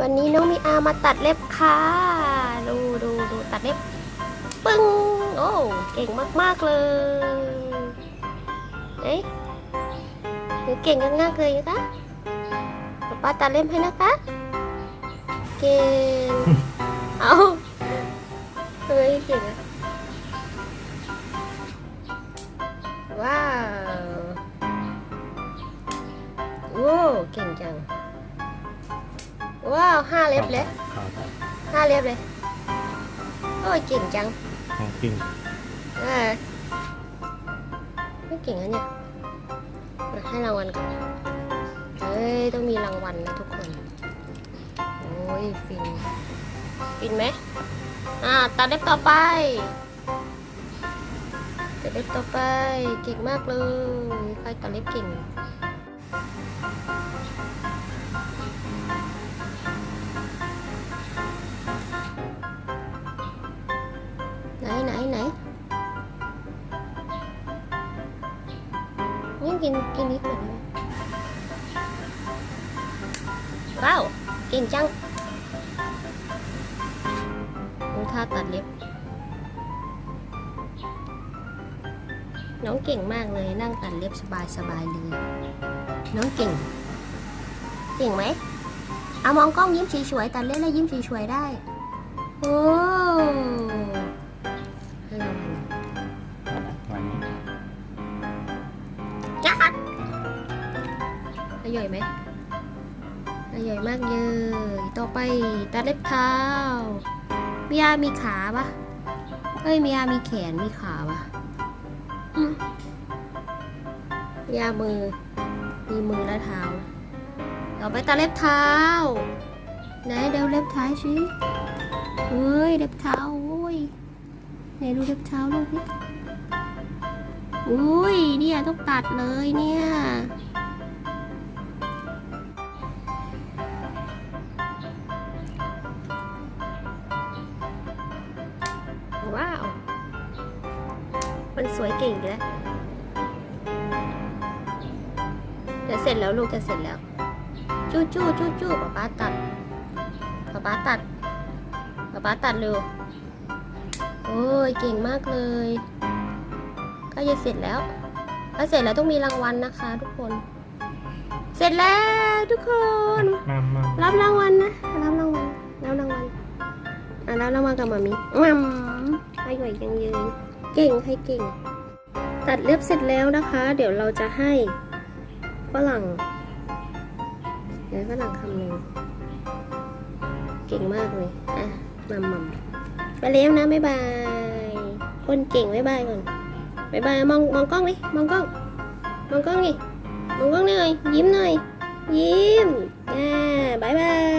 วันนี้น้องมีอามาตัดเล็บค่ะ ดูดูดูตัดเล็บ ปึ้ง โอ้ เก่งมากๆเลยเอ๊ะหนูเก่งมากๆเลยนะคะป๊าป้าตัดเล็บให้นะคะ เก่ง เอาเฮ้ยเก่งอะว้าวโว้เก่งจัง ว้าวห้าเล็บเลยครับห้าเล็บเลย โอ้ยเก่งจังของจริงเออไม่เก่งอะเนี่ยมาให้รางวัลก่อนเฮ้ย ต้องมีรางวัลนะทุกคน โอ้ย ฟิน ฟินไหมอ่าตัดเล็บต่อไปตัดเล็บต่อไป เก่งมากเลยใครตัดเล็บเก่ง กินกินนิดหน่อยได้ไหมว้าวเก่งจังดูท่าตัดเล็บ น้องเก่งมากเลยนั่งตัดเล็บสบายสบายเลย น้องเก่ง เก่งไหมเอามองกล้องยิ้มสวยๆตัดเล็บแล้วยิ้มสวยๆได้ โอ้ อร่อยไหมอร่อยมากเลย ต่อไปตัดเล็บเท้ามียามีขาปะเอ้ยมียามีแขนมีขาปะมียามือ มีมือและเท้า ต่อไปตัดเล็บเท้า ไหนเดี๋ยวเล็บท้ายสิเฮ้ยเล็บเท้าโอ้ยไหนดูเล็บเท้าลูกนี่อุ้ยเนี่ยต้องตัดเลยเนี่ย ว้าว มันสวยเก่งอีกแล้วจะเสร็จแล้วลูกจะเสร็จแล้ว จู้จู้จู้จู้ป๊าป๊าตัดป๊าป๊าตัดป๊าป๊าตัดเร็วโอ้ยเก่งมากเลยก็จะเสร็จแล้วถ้าเสร็จแล้วต้องมีรางวัลนะคะ ทุกคน เสร็จแล้วทุกคน มามารับรางวัลนะรับรางวัลรับรางวัลอะรับรางวัลกับมามีมัม ให้ไหวยังยืนเก่งให้เก่ง ตัดเล็บเสร็จแล้วนะคะ เดี๋ยวเราจะให้ฝรั่งเดี๋ยวฝรั่งคำหนึ่งเก่งมากเลยอะมัมมัมไปแล้วนะบ๊ายบาย คนเก่งบ๊ายบายก่อนบายบายมองมองกล้องดิมองกล้องมองกล้องดิมองกล้องหน่อยยิ้มหน่อยยิ้มอ่ายบาย